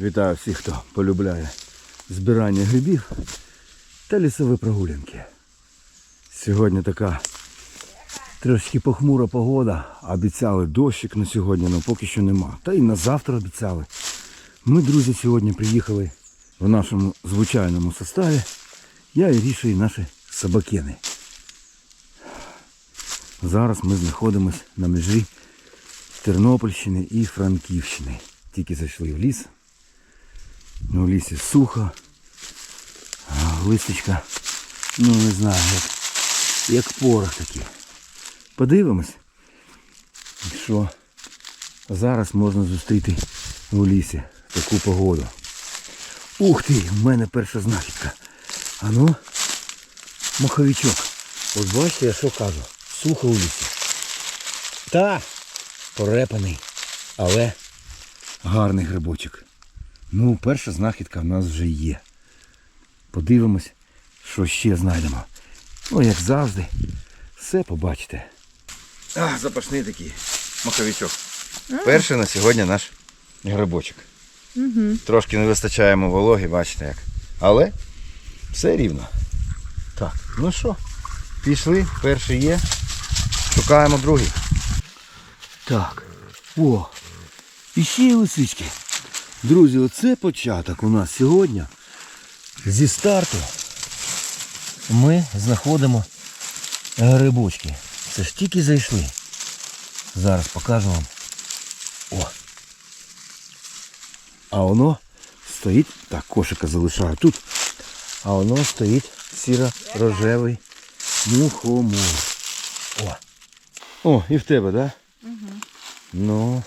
Вітаю всіх, хто полюбляє збирання грибів та лісові прогулянки. Сьогодні така трошки похмура погода. Обіцяли дощик на сьогодні, але поки що нема. Та і на завтра обіцяли. Ми, друзі, сьогодні приїхали в нашому звичайному составі. Я і Ріша і наші собакени. Зараз ми знаходимося на межі Тернопільщини і Франківщини. Тільки зайшли в ліс. Ну, в лісі сухо. Листочка, ну не знаю, як, як порох такий. Подивимось, що зараз можна зустріти у лісі таку погоду. Ух ти, в мене перша знахідка. А ну, маховичок. От бачите, я що кажу? Сухо у лісі. Та порепаний, але гарний грибочок. Ну, перша знахідка в нас вже є. Подивимось, що ще знайдемо. Ну, як завжди, все побачите. А, запашний такий маховичок. Перший на сьогодні наш грибочок. Угу. Трошки не вистачає йому вологи, бачите як. Але все рівно. Так, ну що, пішли, перший є. Шукаємо другий. Так. О, і ще й лисички. Друзі, оце початок у нас сьогодні. Зі старту ми знаходимо грибочки. Це ж тільки зайшли. Зараз покажу вам. О. А воно стоїть, так, кошика залишаю тут. А воно стоїть сіро-рожевий мухомор. О. О, і в тебе, так? Да? Угу. Ну.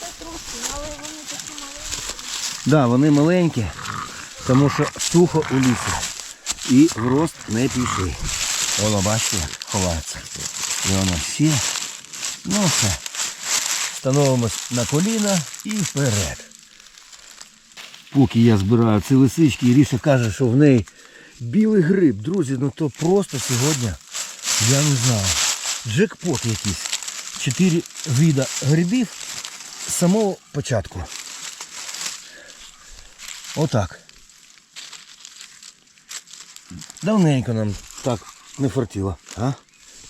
Це трошки, але вони такі маленькі. Да, вони маленькі, тому що сухо у лісі. І в рост не пішли. Воно, бачите, ховається. І воно всі. Ну все. Становимось на коліна і вперед. Поки я збираю ці лисички, Іріша каже, що в неї білий гриб. Друзі, ну то просто сьогодні, я не знаю, джекпот якийсь. Чотири вида грибів з самого початку. Отак. Давненько нам так не фартило, а?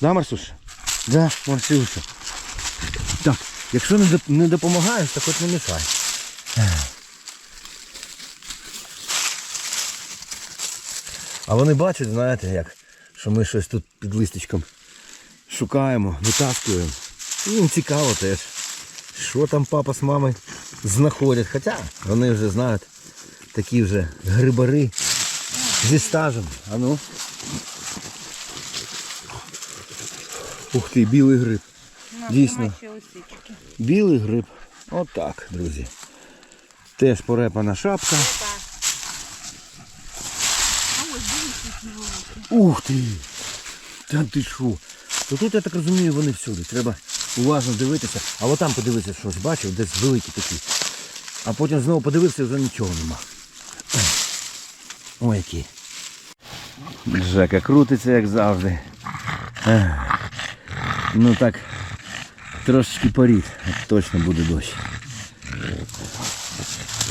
Да, Марсюша? Да, Марсюша. Так, якщо не, допомагаєш, то хоч не мішай. А вони бачать, знаєте, як, що ми щось тут під листочком шукаємо, витаскуємо. І їм цікаво теж, що там папа з мамою знаходять. Хоча вони вже знають, такі вже грибари зі стажем. А ну. Ух ти, білий гриб. Дійсно. Білий гриб. Отак, друзі. Теж порепана шапка. Ух ти! Та ти що? То тут, я так розумію, вони всюди. Треба уважно дивитися. А от там подивитися щось, бачив, десь великі такі. А потім знову подивився, вже нічого нема. Ой, які. Жека крутиться, як завжди. Ну так, трошечки порід. Точно буде дощ.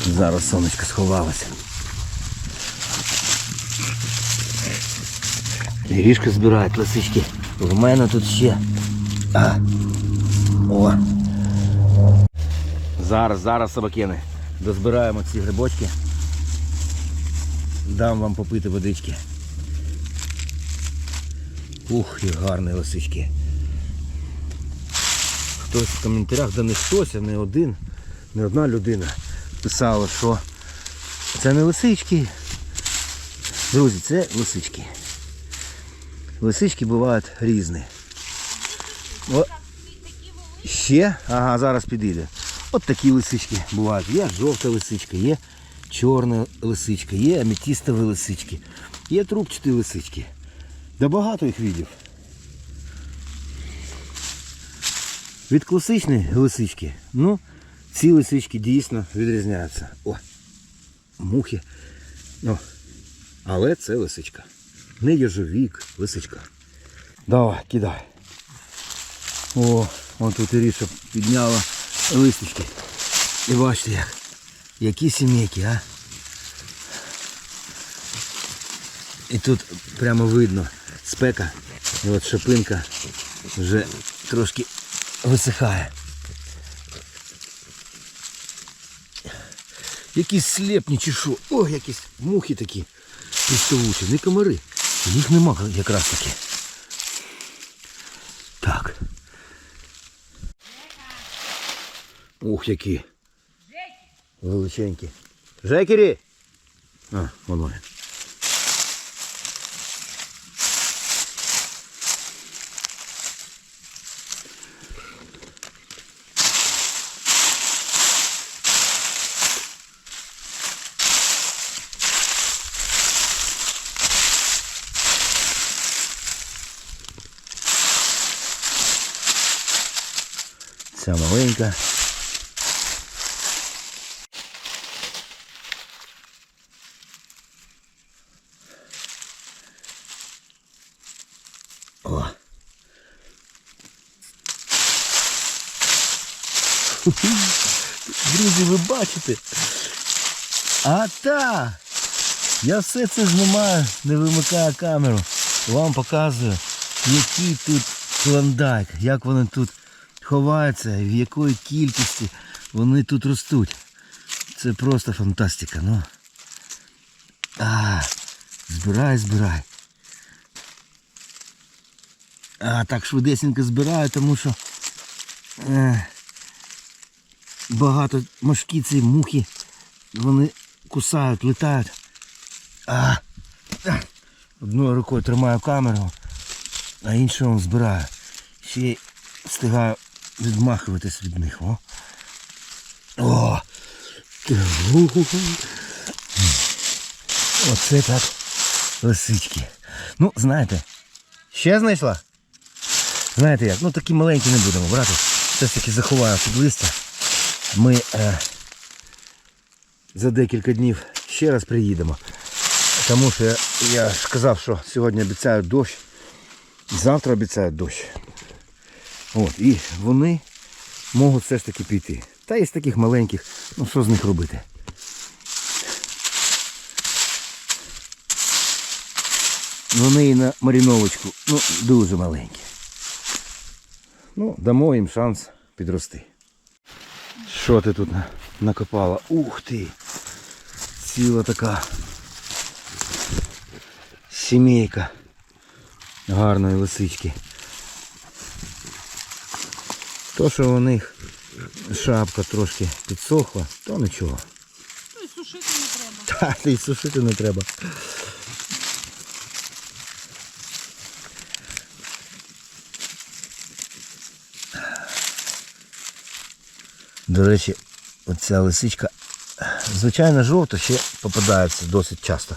Зараз сонечко сховалося. Грішка збирають лисички. В мене тут ще. А. О. Зараз, зараз собакини. Дозбираємо ці грибочки. Дам вам попити водички. Ух, і гарні лисички. Хтось в коментарях, да не хтось, а не один, не одна людина писала, що це не лисички. Друзі, це лисички. Лисички бувають різні. О, ще? Ага, зараз підійде. От такі лисички бувають. Є жовта лисичка, є чорна лисичка, є аметістові лисички, є трубчаті лисички. Да багато їх видів. Від класичної лисички, ну, ці лисички дійсно відрізняються. О, мухи. Ну, але це лисичка. Не їжовік, лисичка. Давай, кидай. О, вон тут Іріша підняла листочки. І бачите як. Які сімейки, а? І тут прямо видно спека. І от шипинка вже трошки висихає. Якісь слепні чи що. О, якісь мухи такі пістовучі, не комари. Їх нема якраз таки. Так. Ух, які. Величенькі. Жекері! А, воно він. Ця маленька. Друзі, ви бачите? А та! Я все це знімаю, не вимикаю камеру. Вам показую, який тут клондайк, як вони тут ховаються, в якої кількості вони тут ростуть. Це просто фантастика, ну. А, збирай, збирай. А так швидесенько збираю, тому що е, багато мошкіці, мухи, вони кусають, літають. А, а, одною рукою тримаю камеру, а іншою збираю. Ще встигаю відмахуватись від них. О! О! Оце так лисички. Ну, знаєте, ще знайшла? Знаєте як? Ну такі маленькі не будемо брати. Все ж таки заховаю під листя. Ми е, за декілька днів ще раз приїдемо. Тому що я, я ж казав, що сьогодні обіцяють дощ. Завтра обіцяють дощ. От, і вони можуть все ж таки піти. Та із таких маленьких, ну що з них робити? Вони і на маріновочку, ну, дуже маленькі. Ну, дамо їм шанс підрости. Що ти тут накопала? Ух ти! Ціла така сімейка гарної лисички. То, що у них шапка трошки підсохла, то нічого. Ну і сушити не треба. Та, і сушити не треба. До речі, оця лисичка, звичайно, жовта ще попадається досить часто.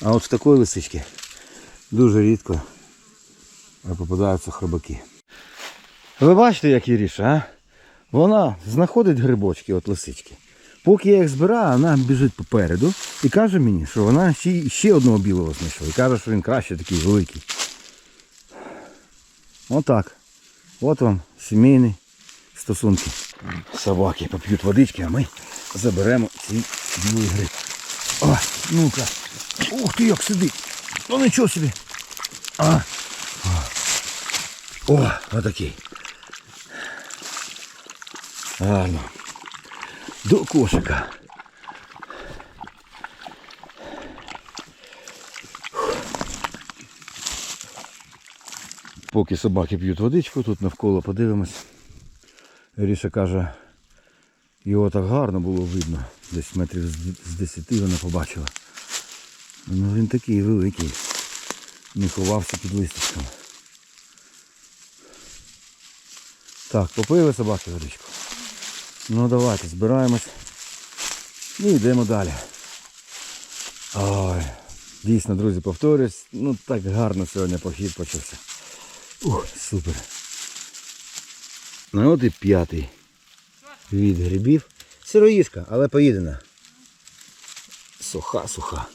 А от з такої лисички дуже рідко попадаються хробаки. Ви бачите, як Іріша, а? Вона знаходить грибочки, от лисички. Поки я їх збираю, вона біжить попереду і каже мені, що вона ще, ще одного білого знайшла. І каже, що він краще такий великий. Отак. От вам сімейні стосунки. Собаки поп'ють водички, а ми заберемо ці білий гриб. О, ну-ка. Ух ти, як сидить. Ну нічого собі. А. О, отакий. Гарно. До кошика. Поки собаки п'ють водичку, тут навколо подивимось. Ріша каже, його так гарно було видно. Десь метрів з д- з 10 вона побачила. Ну він такий великий. Не ховався під листочком. Так, попили собаки водичку. Ну давайте, збираємось і йдемо далі. Ой, дійсно, друзі, повторюсь, ну так гарно сьогодні похід почався. Ух, супер. Ну от і п'ятий від грибів. Сироїшка, але поїдена. Суха, суха.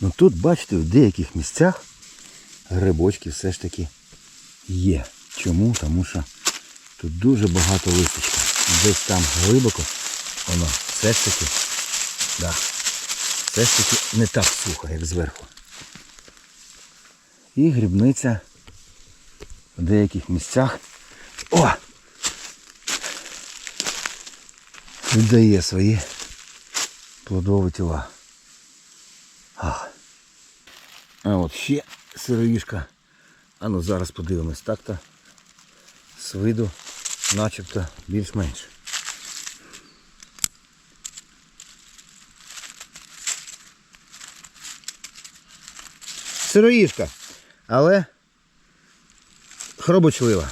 Ну тут, бачите, в деяких місцях грибочки все ж таки є. Чому? Тому що тут дуже багато листочка. Десь там глибоко Воно все ж таки, да, все ж таки не так сухо, як зверху. І грибниця в деяких місцях. О! Віддає свої плодові тіла. А, а от ще сироїшка. А ну зараз подивимось так-то. З виду начебто більш-менш. Сироїшка, але хробочлива.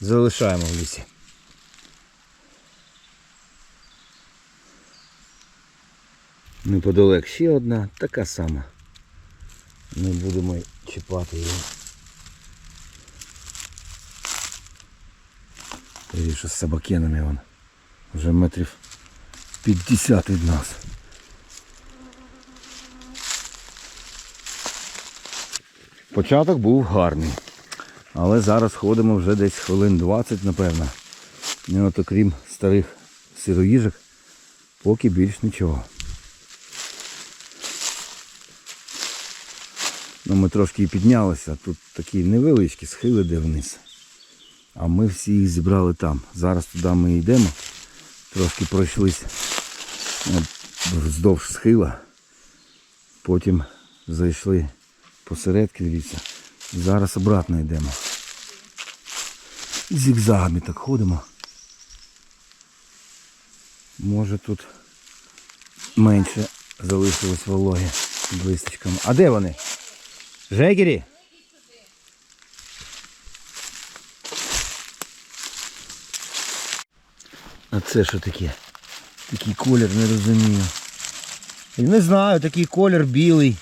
Залишаємо в лісі. Неподалек ще одна, така сама. Не будемо чіпати її. Ріше з собакенами вон. Вже метрів 50 від нас. Початок був гарний. Але зараз ходимо вже десь хвилин 20, напевно. І от окрім старих сироїжок, поки більш нічого. Ну, ми трошки і піднялися, тут такі невеличкі схили де вниз. А ми всі їх зібрали там. Зараз туди ми йдемо. Трошки пройшлись вздовж схила. Потім зайшли посередки ліса. Зараз обратно йдемо. Зігзагами так ходимо. Може тут менше залишилось вологи під листочками. А де вони? Жегері? А це що таке? Такий колір не розумію. Не знаю, такий колір білий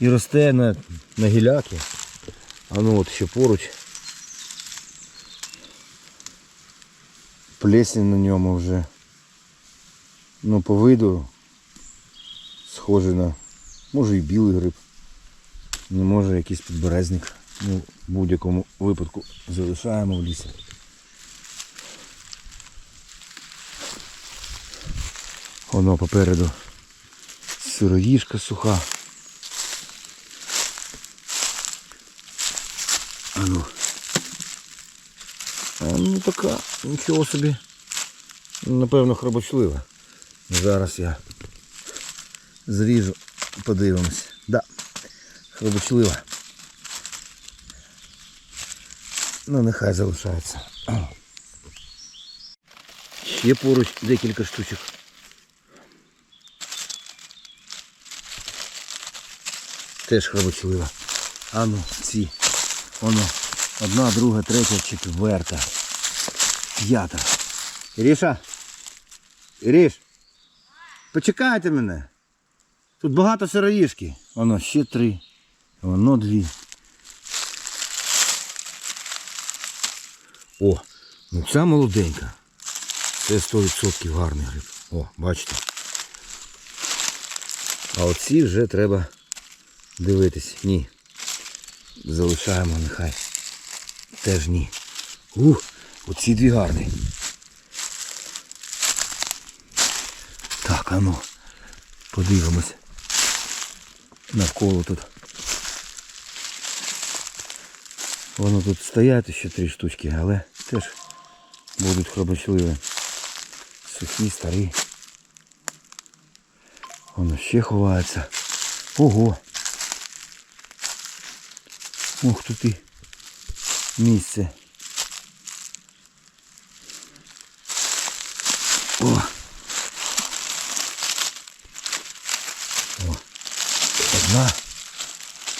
і росте на, на гіляки. А ну от ще поруч. Плесень на ньому вже. Ну по виду схожий на може і білий гриб. Не може якийсь підберезник. Ну, в будь-якому випадку залишаємо в лісі. Воно попереду сироїжка суха. Ну. А ну така, нічого собі. Напевно, хробочлива. Зараз я зріжу, подивимось. Да, хробочлива. Ну, нехай залишається. Ще поруч декілька штучок. Теж хробочлива. А ну, ці. Воно. Одна, друга, третя, четверта. П'ята. Іріша? Іріш? Почекайте мене. Тут багато сироїшки. Воно ще три. Воно дві. О, ну ця молоденька. Це 100% гарний гриб. О, бачите. А оці вже треба дивитись. Ні. Залишаємо нехай. Теж ні. Ух, оці дві гарні. Так, а ну, подивимось. Навколо тут. Воно тут стоять ще три штучки, але теж будуть хробочливі. Сухі, старі. Воно ще ховається. Ого! Ух тут і місце. О! О! Одна,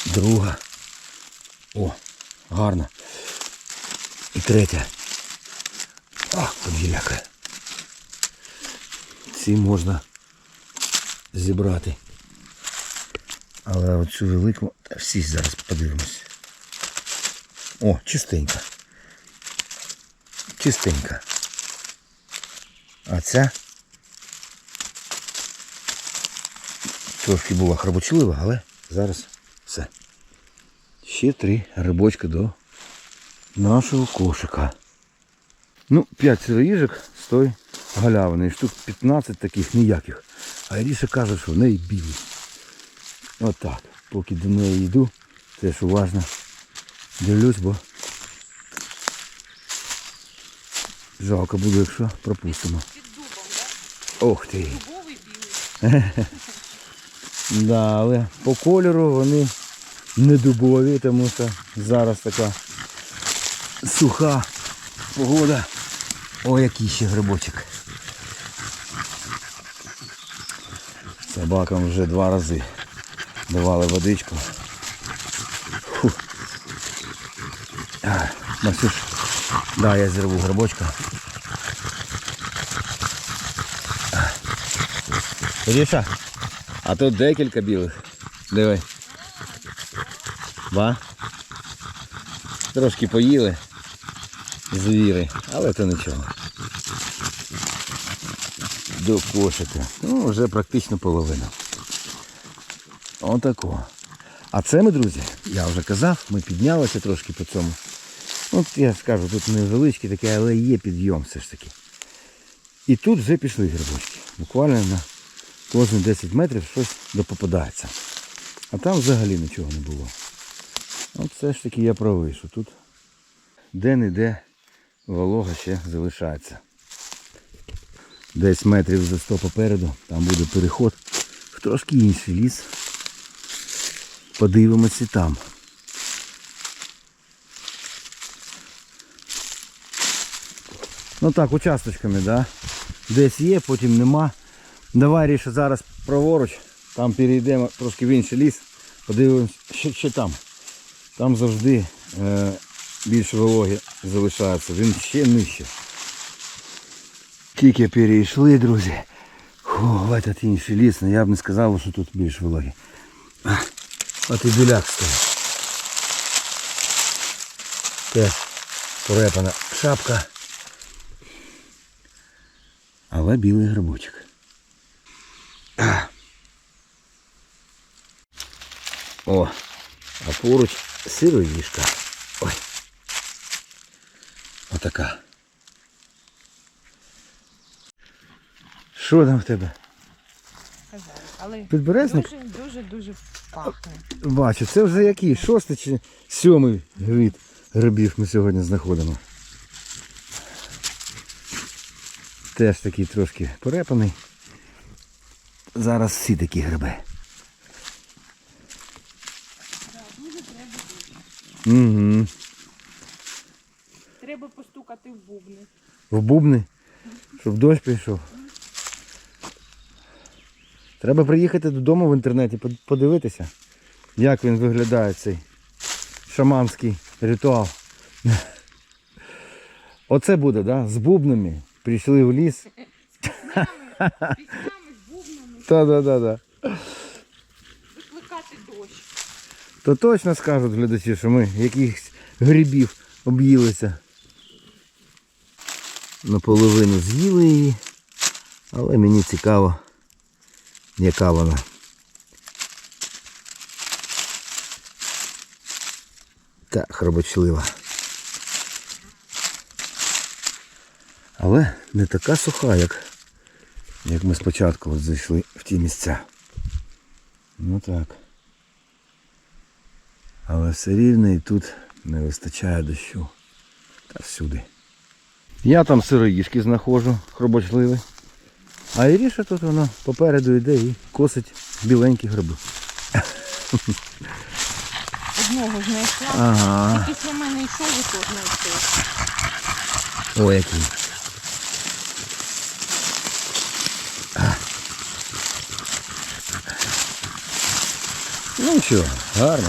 друга. О, гарно. І третя. Ах, поділяка. Ці можна зібрати. Але оцю велику, всі зараз подивимось. О, чистенька. Чистенька. А ця трошки була храбочлива, але зараз все. Ще три грибочки до нашого кошика. Ну, 5 сироїжок з тої галявини. Штук 15 таких ніяких. А Іріша каже, що в неї білі. Отак. Поки до неї йду, теж уважно дивлюсь, бо жалко буде, якщо пропустимо. Під дубом, да? Ох ти. Дубовий білий. Да, але по кольору вони не дубові, тому що зараз така суха погода. О, який ще грибочок. Собакам вже два рази давали водичку. Фу. А, да, я зірву грибочка. Ріша, а тут декілька білих. Диви. Ба. Трошки поїли звіри, але то нічого. До кошика. Ну, вже практично половина. Отако. А це ми, друзі, я вже казав, ми піднялися трошки по цьому. От я скажу, тут невеличкий такий, але є підйом все ж таки. І тут вже пішли грибочки. Буквально на кожні 10 метрів щось допопадається. А там взагалі нічого не було. От все ж таки я правий, що тут де-не-де волога ще залишається. Десь метрів за 100 попереду, там буде переход в трошки інший ліс. Подивимося там. Ну так, участочками, да? Десь є, потім нема. Давай Ріша зараз праворуч, там перейдемо трошки в інший ліс, подивимось, що, що там. Там завжди е, більше вологи залишається, він ще нижче. Тільки перейшли, друзі. Фу, в этот інший ліс, ну я б не сказав, що тут більше вологи. От і біляк стоїть. Теж порепана шапка. Але білий грибочок. А. О, а поруч сироїшка. Ой. Отака. Що там в тебе? Але Підберезник? дуже, дуже, дуже пахне. Бачу, це вже який? Шостий чи сьомий гвіт грибів ми сьогодні знаходимо. Теж такий трошки порепаний. Зараз всі такі гриби. Угу. Треба постукати в бубни. В бубни, щоб дощ прийшов. Треба приїхати додому в інтернеті, подивитися, як він виглядає цей шаманський ритуал. Оце буде, да? З бубнами. Прийшли в ліс. Піснями, бубнами, Та-да-да-да. викликати дощ. То точно скажуть глядачі, що ми якихось грибів об'їлися. Наполовину з'їли її, але мені цікаво, яка вона. Та хробочлива. Але не така суха, як, як ми спочатку от зайшли в ті місця. Ну так. Але все рівно і тут не вистачає дощу. Та всюди. Я там сироїшки знаходжу, хробочливі. А Іріша тут вона попереду йде і косить біленькі гриби. Одного знайшла. Ага. І після мене йшов і то знайшов. О, який. Ну що, гарно.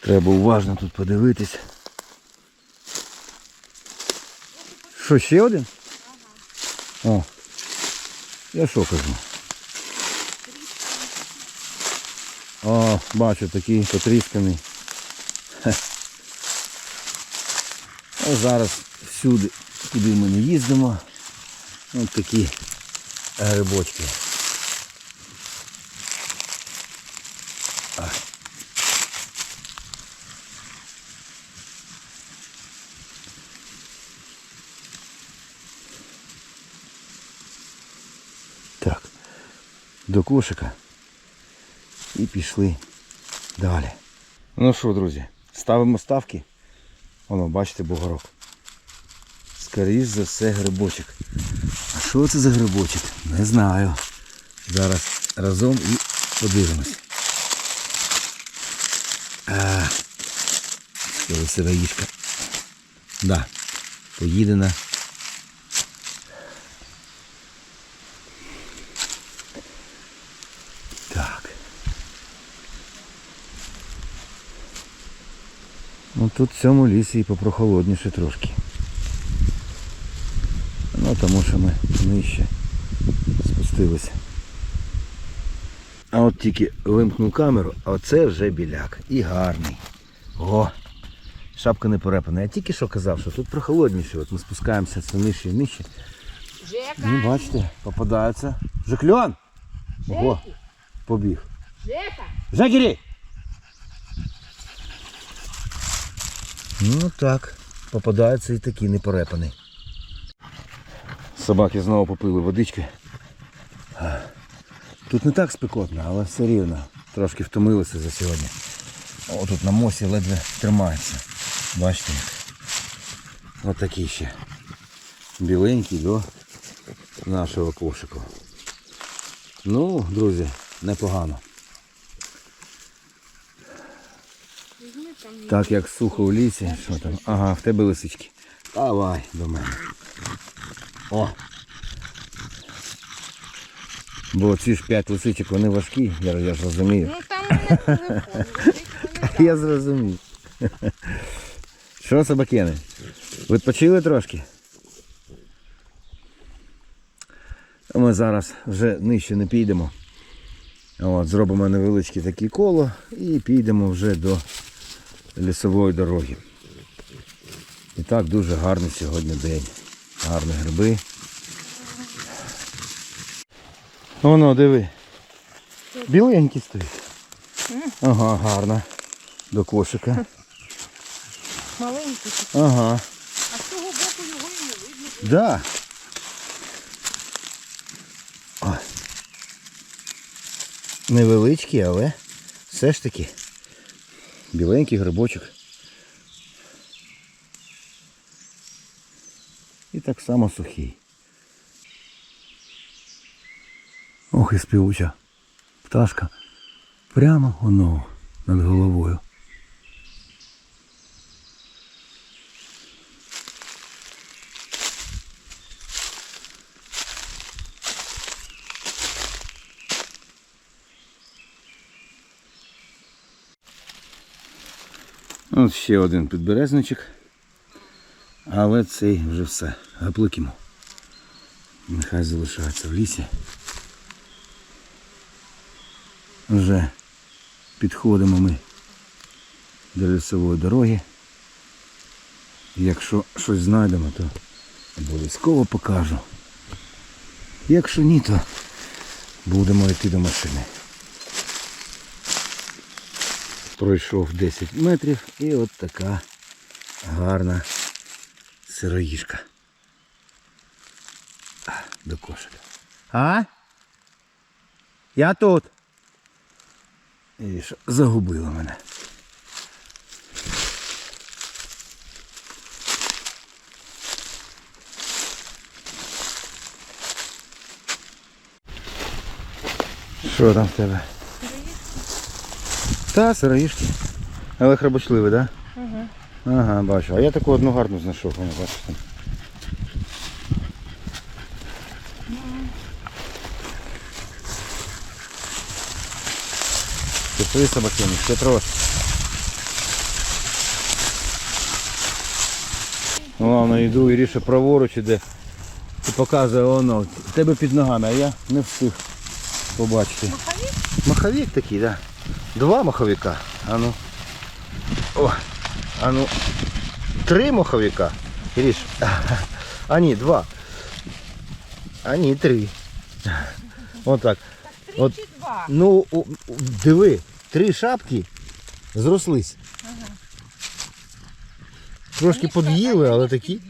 Треба уважно тут подивитись. Що, ще один? О, я що кажу? О, бачу, такий потрісканий. А зараз всюди, куди ми не їздимо, Ось такі грибочки. Э, так, до кошика і пішли далі. Ну що, друзі, ставимо ставки. Воно, бачите, бугорок. Скоріш за все грибочок. А що це за грибочок? Не знаю. Зараз разом і подивимось. А, сироїшка. Да, поїдена. Так. Ну тут в цьому лісі і попрохолодніше трошки. Ну тому що ми нижче спустилися. А от тільки вимкнув камеру, а оце вже біляк. І гарний. О! Шапка не порепана. Я тільки що казав, що тут прохолодніше. От ми спускаємося все нижче і нижче. Жека, Ну, бачите, попадається. Жекльон! Ого, побіг. Жека, Жакері! Ну так, попадається і такий непорепаний. Собаки знову попили водички. Тут не так спекотно, але все рівно. Трошки втомилися за сьогодні. О, тут на мосі ледве тримається. Бачите. Ось такий ще. Біленький до нашого кошику. Ну, друзі, непогано. Так як сухо в лісі, що там? Ага, в тебе лисички. Давай до мене. О! Бо ці ж п'ять лисичок, вони важкі, я, я ж розумію. Ну там вони там. Я зрозумів. Що, собакени? Відпочили трошки? Ми зараз вже нижче не підемо. От, зробимо невеличке таке коло і підемо вже до лісової дороги. І так дуже гарний сьогодні день. Гарні гриби. Воно, диви. Біленький стоїть. Ага, гарно. До кошика. Маленький. Ага. А з того боку його і не видно. Да. О. Невеличкий, але все ж таки біленький грибочок. І так само сухий. Ох і співуча пташка. Прямо воно над головою. От ще один підберезничок. Але цей вже все. Гапликимо. Нехай залишається в лісі. Вже підходимо ми до лісової дороги. Якщо щось знайдемо, то обов'язково покажу. Якщо ні, то будемо йти до машини. Пройшов 10 метрів і от така гарна сироїшка. До кошика. А? Я тут. І що, загубила мене. Що там в тебе? Та, сироїшки. Але храбочливі, так? Да? Ага. Ага, бачу. А я таку одну гарну знайшов, вона бачите. Пішли собакини, ще трошки. Головне, йду і ріше праворуч іде. І показує воно. Тебе під ногами, а я не встиг побачити. Маховик? Маховик такий, да. Два маховика. А ну. О, а ну. Три маховика. Ириш. А ні, два. А ні, три. От так. Три От. Два? Ну, у- диви, три шапки зрослись. Трошки Вони ж але такі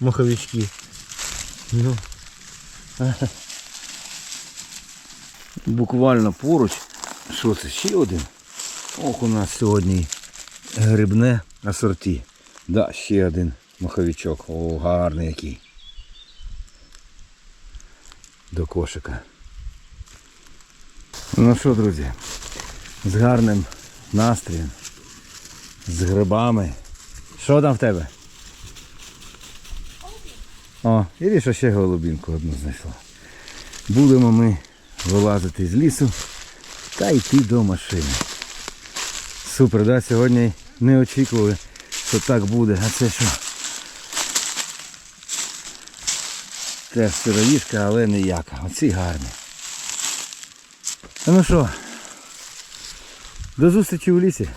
маховички. Ну. буквально поруч. Що це? Ще один? Ох, у нас сьогодні грибне асорті. Да, ще один маховичок. О, гарний який. До кошика. Ну що, друзі, з гарним настроєм, з грибами. Що там в тебе? О, і що ще голубінку одну знайшла. Будемо ми вилазити з лісу та йти до машини. Супер, да? Сьогодні не очікували, що так буде. А це що? Теж сировішка, але ніяка. Оці гарні. Ну що, до зустрічі у лісі.